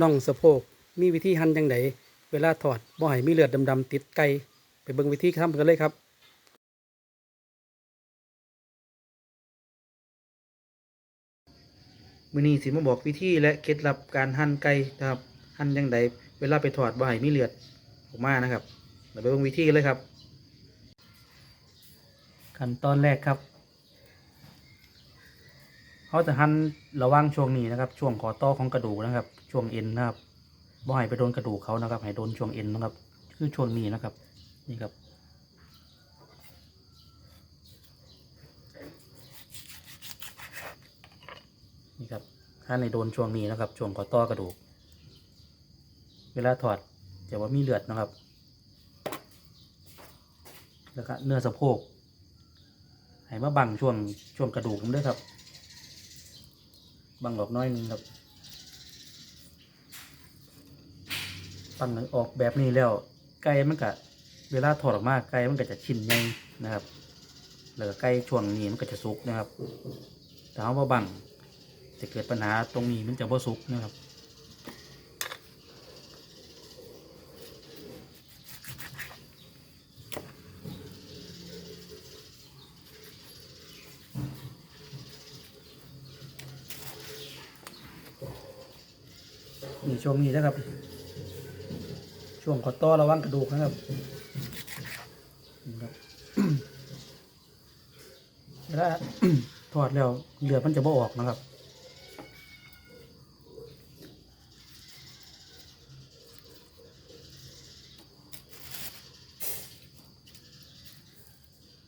น่องสะโพก มีวิธีหั่นจังไดเวลาถอดบ่ให้มีเลือดดำๆติดไก่ไปเบิ่งวิธีทำกันเลยครับมื้อนี้สิมาบอกวิธีและเคล็ดลับการหั่นไก่นะครับหั่นจังไดเวลาไปถอดบ่ให้มีเลือดออกมานะครับเราไปเบิ่งวิธีกันเลยครับ ขั้นตอนแรกครับ เขาจะหั่นระว่างช่วงนี้นะครับ ช่วงคอต่อของกระดูกนะครับ ช่วงเอ็นนะครับบ่ให้ไปโดนกระดูกเขานะครับ ให้โดนช่วงเอ็นนะครับ คือช่วงนี้นะครับ นี่ครับ นี่ครับถ้าในโดนช่วงนี้นะครับ ช่วงคอต่อกระดูก เวลาถอดจะว่ามีเลือดนะครับ แล้วก็เนื้อสะโพกให้มาบังช่วงช่วงกระดูกด้วยครับ บังออกน้อยหนึงครับบังออกแบบนี้แล้วไก่มันก็เวลาถอดออกมาไก่มันก็จะชิ้นใหญ่นะครับแล้วก็ไก่ช่วงนี้มันก็จะสุกนะครับถ้าเขามาบังจะเกิดปัญหาตรงนี้มันจะบ่สุกนะครับ นี่ช่วงนี้นะครับ ช่วงขอต่อระวังกระดูกนะครับนี่ครับเวลาถอดแล้วเหลือมันจะบ่ออกนะครับ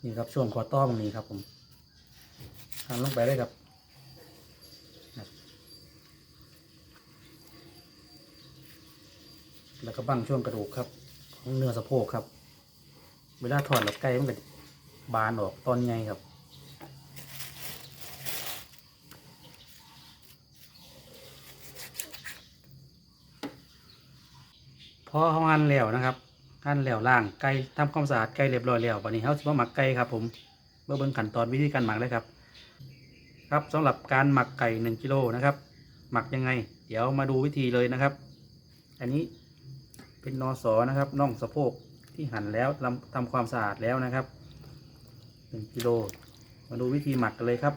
นี่ครับช่วงคอต้อตรงนี้ครับผมทำลงไปเลยครับ แล้วก็บั้งช่วงกระดูกครับ ของเนื้อสะโพกครับ เวลาถอดหลับไก่มันก็บานออกตอนไงครับ พอเขาหั่นแล้วนะครับหั่นแล้วล่างไก่ทำความสะอาดไก่เรียบร้อยแล้ววันนี้เขาจะมาหมักไก่ครับ ผมเมื่อเบิ่งขั้นตอนวิธีการหมักเลยครับ ครับสำหรับการหมักไก่หนึ่งกิโลนะครับ หมักยังไง เดี๋ยวมาดูวิธีเลยนะครับ อันนี้ เป็นนอสอนะครับน่องสะโพกที่หั่นแล้วทำทำความสะอาดแล้วนะครับหนึ่งกิโลมาดูวิธีหมักกันเลยครับ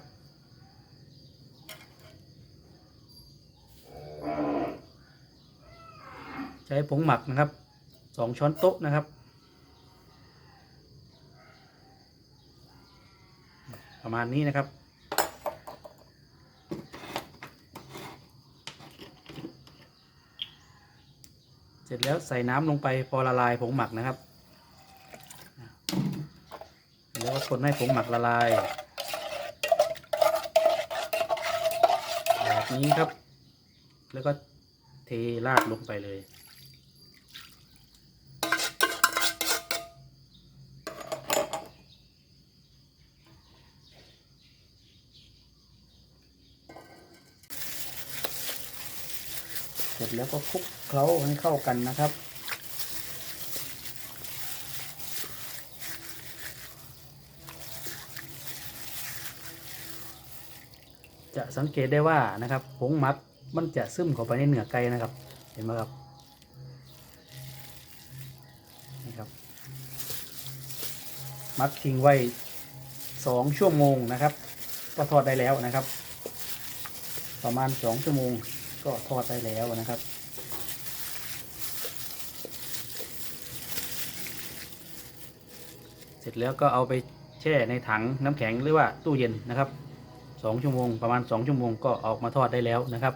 ใช้ผงหมักนะครับสองช้อนโต๊ะนะครับประมาณนี้นะครับ เสร็จแล้วใส่น้ำลงไปพอละลายผงหมักนะครับ แล้วก็คนให้ผงหมักละลายแบบนี้ครับ แล้วก็เทราดลงไปเลย เสร็จแล้วก็คลุกเคล้าให้เข้ากันนะครับ จะสังเกตได้ว่านะครับผงมักมันจะซึมเข้าไปในเนื้อไก่นะครับ เห็นไหมครับนี่ครับ มักทิ้งไว้สองชั่วโมงนะครับ ก็ทอดได้แล้วนะครับ ประมาณสองชั่วโมง ก็ทอดได้แล้วนะครับ เสร็จแล้วก็เอาไปแช่ในถังน้ำแข็งหรือว่าตู้เย็นนะครับสองชั่วโมงประมาณสองชั่วโมงก็ออกมาทอดได้แล้วนะครับ